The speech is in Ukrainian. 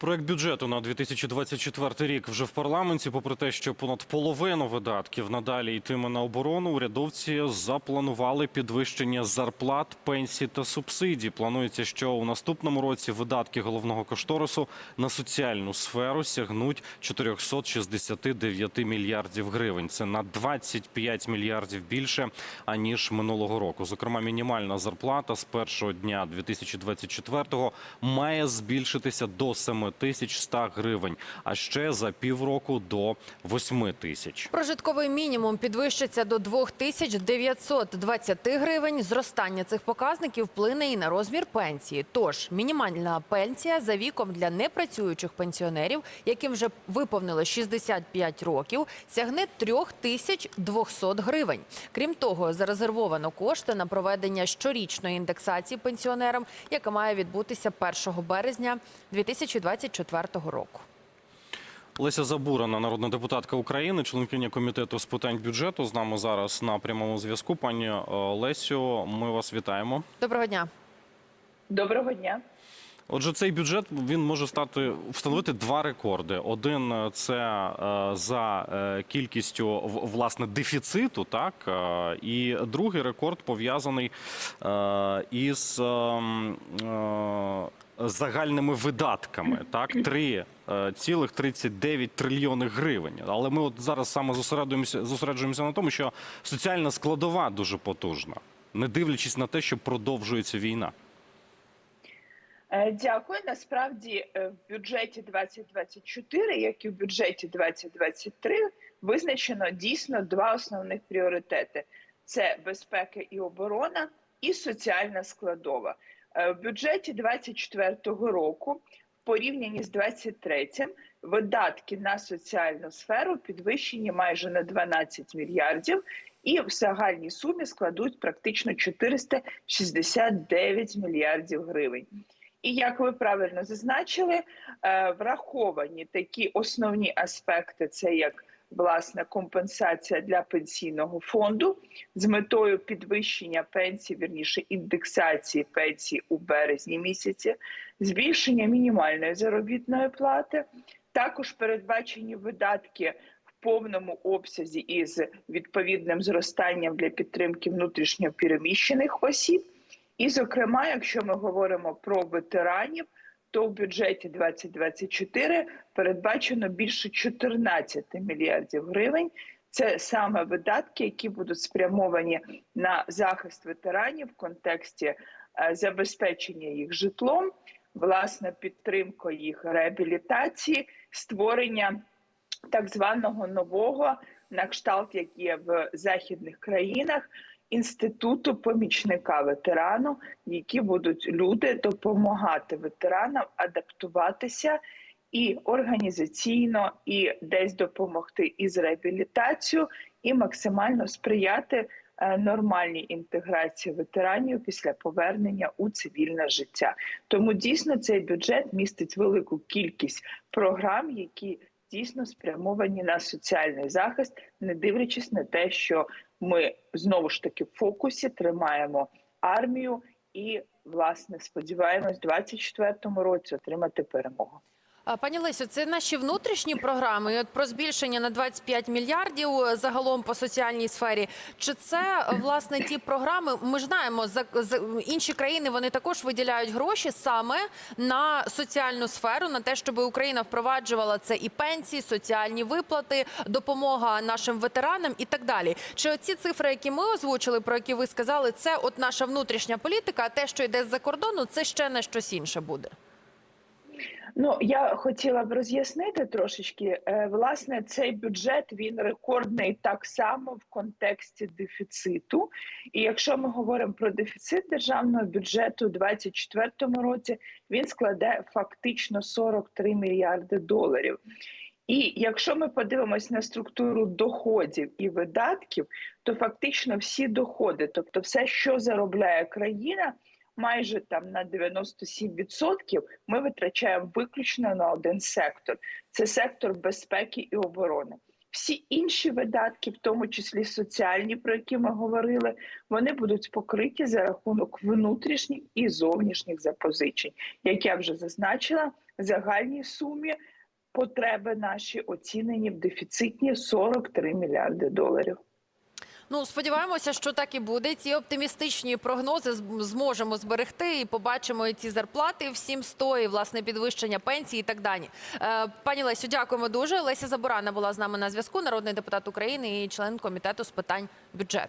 Проект бюджету на 2024 рік вже в парламенті. Попри те, що понад половину видатків надалі йтиме на оборону, урядовці запланували підвищення зарплат, пенсій та субсидій. Планується, що у наступному році видатки головного кошторису на соціальну сферу сягнуть 469 мільярдів гривень. Це на 25 мільярдів більше аніж минулого року. Зокрема, мінімальна зарплата з першого дня 2024-го має збільшитися до 7100 гривень, а ще за півроку до 8 тисяч. Прожитковий мінімум підвищиться до 2920 гривень. Зростання цих показників вплине і на розмір пенсії. Тож мінімальна пенсія за віком для непрацюючих пенсіонерів, яким вже виповнило 65 років, сягне 3200 гривень. Крім того, зарезервовано кошти на проведення щорічної індексації пенсіонерам, яка має відбутися 1 березня 2024 року. Леся Забурана, народна депутатка України, членкиня комітету з питань бюджету. З нами зараз на прямому зв'язку. Пані е, Лесю, ми вас вітаємо. Доброго дня. Доброго дня. Отже, цей бюджет він може стати встановити два рекорди. Один е, це е, за е, кількістю власне дефіциту, так і другий рекорд пов'язаний із ем, загальними видатками. Так, три е, цілих 39 трильйони гривень. Але ми от зараз саме зосереджуємося, зосереджуємося на тому, що соціальна складова дуже потужна, не дивлячись на те, що продовжується війна. Е, Дякую. Насправді е, в бюджеті 2024, як і в бюджеті 2023, визначено дійсно два основних пріоритети: це безпека і оборона, і соціальна складова. Е, В бюджеті 2024 року, в порівнянні з 2023, видатки на соціальну сферу підвищені майже на 12 мільярдів. І в загальній сумі складуть практично 469 мільярдів гривень. І як ви правильно зазначили, е, враховані такі основні аспекти: це як власне компенсація для пенсійного фонду з метою підвищення пенсій, вірніше індексації пенсій у березні місяці, збільшення мінімальної заробітної плати. Також передбачені видатки в повному обсязі із відповідним зростанням для підтримки внутрішньо переміщених осіб. І, зокрема, якщо ми говоримо про ветеранів, то в бюджеті 2024 передбачено більше 14 мільярдів гривень. Це саме видатки, які будуть спрямовані на захист ветеранів в контексті е, забезпечення їх житлом, власне, підтримка їх реабілітації, створення так званого нового на кшталт, як є в західних країнах, інституту помічника ветерану, які будуть люди допомагати ветеранам адаптуватися і організаційно, і десь допомогти із реабілітацією, і максимально сприяти е, нормальній інтеграції ветеранів після повернення у цивільне життя. Тому дійсно цей бюджет містить велику кількість програм, які дійсно спрямовані на соціальний захист, не дивлячись на те, що ми знову ж таки в фокусі тримаємо армію і, власне, сподіваємось, в 2024 році отримати перемогу. Пані Лесю, це наші внутрішні програми. От про збільшення на 25 мільярдів е, загалом по соціальній сфері. Чи це е, власне ті програми? Ми ж знаємо, за, за інші країни вони також виділяють гроші саме на соціальну сферу, на те, щоб Україна впроваджувала це і пенсії, соціальні виплати, допомога нашим ветеранам і так далі. Чи оці цифри, які ми озвучили, про які ви сказали, це от наша внутрішня політика, а те, що йде з-за кордону, це ще на щось інше буде. Ну я хотіла б роз'яснити трошечки. Е, Власне, цей бюджет він рекордний так само в контексті дефіциту. І якщо ми говоримо про дефіцит державного бюджету у 2024 році, він складе фактично 43 мільярди доларів. І якщо ми подивимось на структуру доходів і видатків, то фактично всі доходи, тобто все, що заробляє країна, майже там на 97% ми витрачаємо виключно на один сектор: це сектор безпеки і оборони. Всі інші видатки, в тому числі соціальні, про які ми говорили, вони будуть покриті за рахунок внутрішніх і зовнішніх запозичень. Як я вже зазначила, в загальній сумі потреби наші оцінені в дефіцитні 43 мільярди доларів. Ну сподіваємося, що так і буде. Ці оптимістичні прогнози зможемо зберегти і побачимо і ці зарплати всім 100, і власне підвищення пенсії і так далі. Е, Пані Лесю, дякуємо дуже. Леся Заборана була з нами на зв'язку. Народний депутат України і член комітету з питань бюджету.